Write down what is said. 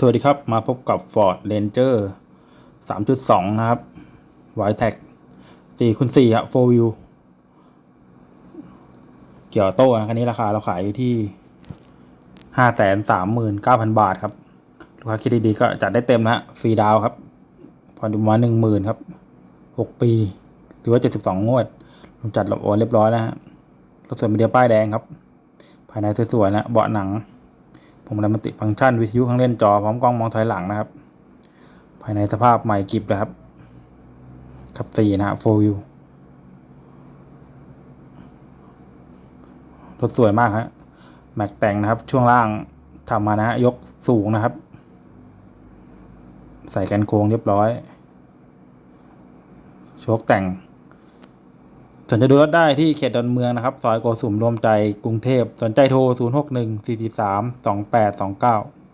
สวัสดีครับ มาพบกับ Ford Ranger 3.2 นะครับ w i t e c 4คูณ4ครับ4 view เกี่ยวโต้นะคันนี้ราคาเราขายอยู่ที่ 539,000 บาทครับ ลูกค้าคิดดีๆ ก็จัดได้เต็มนะฮะฟรีดาวครับ ผ่อนอยู่ประมา10,000 ครับ 6 ปี หรือว่า 72 งวดผมจัดระบบเรียบร้อยแล้วฮะรถสวยมีเดียป้ายแดงครับ ภายในสวยๆนะ เบาะหนัง ผมนำมาติฟังก์ชันวิทยุข้างเล่นจอพร้อมกล้องมองถอยหลังนะครับ ภายในสภาพใหม่กิบเลยครับขับสี่นะฮะโฟวิวรถสวยมากฮะแม็กแต่งนะครับ ช่วงล่างทำมานะฮะยกสูงนะครับ ใส่กันโค้งเรียบร้อย โชคแต่ง สนใจดูรถได้ที่เขตดอนเมืองนะครับ ซอยโกสุมรวมใจกรุงเทพ สนใจโทร 0 6 1 4 3 2 8 2 9